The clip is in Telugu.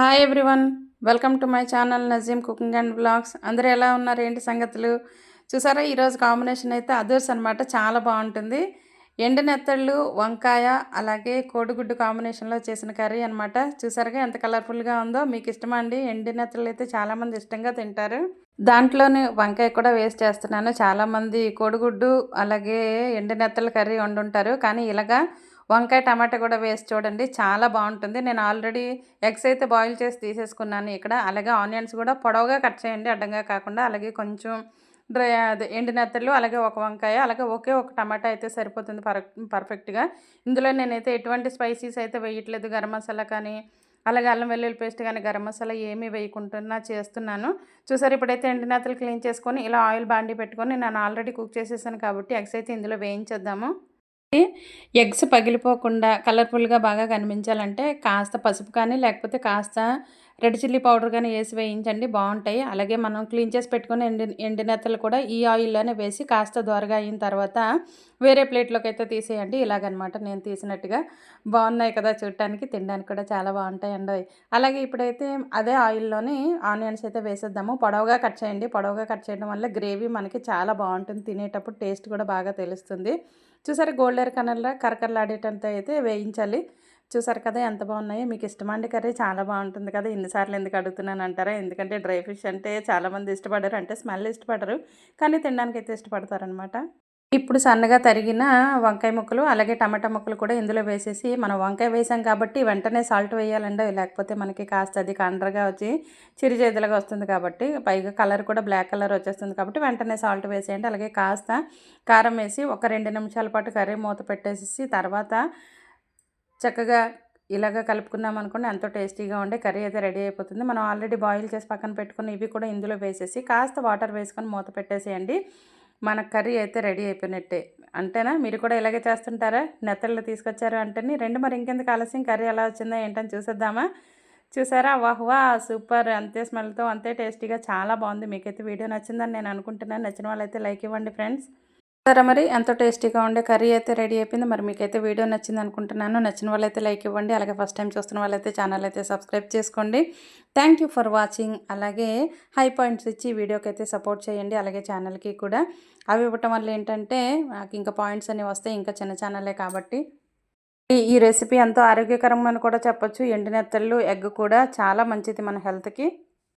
Hi everyone welcome to my channel Nazeem cooking and blogs అందరూ ఎలా ఉన్నారు? ఏంటి సంగతులు? చూసారా ఈరోజు కాంబినేషన్ అయితే అదర్స్ అనమాట చాలా బాగుంటుంది. ఎండు నెత్తళ్ళు వంకాయ అలాగే కోడిగుడ్డు కాంబినేషన్లో చేసిన కర్రీ అనమాట చూసారుగా ఎంత కలర్ఫుల్గా ఉందో. మీకు ఇష్టమా అండి? ఎండు నెత్తళ్ళు అయితే చాలామంది ఇష్టంగా తింటారు. దాంట్లోనే వంకాయ కూడా వేస్ట్ చేస్తున్నాను. చాలామంది కోడిగుడ్డు అలాగే ఎండు కర్రీ వండుంటారు. కానీ ఇలాగా వంకాయ టమాటా కూడా వేసి చూడండి చాలా బాగుంటుంది. నేను ఆల్రెడీ ఎగ్స్ అయితే బాయిల్ చేసి తీసేసుకున్నాను ఇక్కడ. అలాగే ఆనియన్స్ కూడా పొడవుగా కట్ చేయండి అడ్డంగా కాకుండా. అలాగే కొంచెం డ్రై అదే ఎండినెత్తలు అలాగే ఒక వంకాయ అలాగే ఒకే ఒక టమాటా అయితే సరిపోతుంది పర్ పర్ఫెక్ట్గా. ఇందులో నేనైతే ఎటువంటి స్పైసీస్ అయితే వేయట్లేదు. గరం మసాలా కానీ అలాగే అల్లం వెల్లుల్లి పేస్ట్ కానీ గరం మసాలా ఏమీ వేయకుంటున్నా చేస్తున్నాను. చూసారు ఇప్పుడైతే ఎండినెత్తలు క్లీన్ చేసుకొని ఇలా ఆయిల్ బాండి పెట్టుకొని నేను ఆల్రెడీ కుక్ చేసేసాను కాబట్టి ఎగ్స్ అయితే ఇందులో వేయించేద్దాము. ఎగ్స్ పగిలిపోకుండా కలర్ఫుల్గా బాగా కనిపించాలంటే కాస్త పసుపు కానీ లేకపోతే కాస్త రెడ్ చిల్లీ పౌడర్ కానీ వేసి వేయించండి బాగుంటాయి. అలాగే మనం క్లీన్ చేసి పెట్టుకుని ఎండి ఎండినెత్తలు కూడా ఈ ఆయిల్లోనే వేసి కాస్త దోరగా అయిన తర్వాత వేరే ప్లేట్లోకి అయితే తీసేయండి. ఇలాగనమాట నేను తీసినట్టుగా బాగున్నాయి కదా చూడటానికి తినడానికి కూడా చాలా బాగుంటాయి అండి అలాగే ఇప్పుడైతే అదే ఆయిల్లోని ఆనియన్స్ అయితే వేసేద్దాము. పొడవుగా కట్ చేయండి. పొడవుగా కట్ చేయడం వల్ల గ్రేవీ మనకి చాలా బాగుంటుంది. తినేటప్పుడు టేస్ట్ కూడా బాగా తెలుస్తుంది. చూసారు గోల్డెర్ కనల్లా కరకరలాడేటంత అయితే వేయించాలి. చూసారు కదా ఎంత బాగున్నాయో. మీకు ఇష్టమండి కర్రీ చాలా బాగుంటుంది కదా. ఎన్నిసార్లు ఎందుకు అడుగుతున్నాను అంటారా? ఎందుకంటే డ్రై ఫిష్ అంటే చాలామంది ఇష్టపడరు అంటే స్మెల్ ఇష్టపడరు. కానీ తినడానికి అయితే ఇష్టపడతారనమాట ఇప్పుడు సన్నగా తరిగిన వంకాయ ముక్కలు అలాగే టమాటా ముక్కలు కూడా ఇందులో వేసేసి మనం వంకాయ వేసాం కాబట్టి వెంటనే సాల్ట్ వేయాలండి లేకపోతే మనకి కాస్త అది కండ్రగా వచ్చి చిరుచేతులుగా వస్తుంది కాబట్టి పైగా కలర్ కూడా బ్లాక్ కలర్ వచ్చేస్తుంది కాబట్టి వెంటనే సాల్ట్ వేసేయండి. అలాగే కాస్త కారం వేసి ఒక రెండు నిమిషాల పాటు కర్రీ మూత పెట్టేసి తర్వాత చక్కగా ఇలాగ కలుపుకున్నాం అనుకోండి ఎంతో టేస్టీగా ఉండే కర్రీ అయితే రెడీ అయిపోతుంది. మనం ఆల్రెడీ బాయిల్ చేసి పక్కన పెట్టుకుని ఇవి కూడా ఇందులో వేసేసి కాస్త వాటర్ వేసుకొని మూత పెట్టేసేయండి. మన కర్రీ అయితే రెడీ అయిపోయినట్టే. అంటేనా మీరు కూడా ఇలాగే చేస్తుంటారా? నెత్తళ్ళు తీసుకొచ్చారు అంటే రెండు మరి ఇంకెందుకు ఆలస్యం? కర్రీ ఎలా వచ్చిందో ఏంటని చూసేద్దామా? చూసారా? వాహ్వా సూపర్. అంతే స్మెల్తో అంతే టేస్టీగా చాలా బాగుంది. మీకైతే వీడియో నచ్చిందని నేను అనుకుంటున్నాను. నచ్చిన వాళ్ళైతే లైక్ ఇవ్వండి ఫ్రెండ్స్. సరే మరి ఎంతో టేస్టీగా ఉండే కర్రీ అయితే రెడీ అయిపోయింది. మరి మీకైతే వీడియో నచ్చింది అనుకుంటున్నాను. నచ్చిన వాళ్ళైతే లైక్ ఇవ్వండి. అలాగే ఫస్ట్ టైం చూస్తున్న వాళ్ళైతే ఛానల్ అయితే సబ్స్క్రైబ్ చేసుకోండి. థ్యాంక్ యూ ఫర్ వాచింగ్ అలాగే హై పాయింట్స్ ఇచ్చి వీడియోకి అయితే సపోర్ట్ చేయండి. అలాగే ఛానల్కి కూడా. అవి ఇవ్వటం వల్ల ఏంటంటే నాకు ఇంకా పాయింట్స్ అన్నీ వస్తాయి. ఇంకా చిన్న ఛానలే కాబట్టి. ఈ రెసిపీ ఎంతో ఆరోగ్యకరం అని కూడా చెప్పొచ్చు. ఎండినెత్తళ్ళు ఎగ్ కూడా చాలా మంచిది మన హెల్త్కి.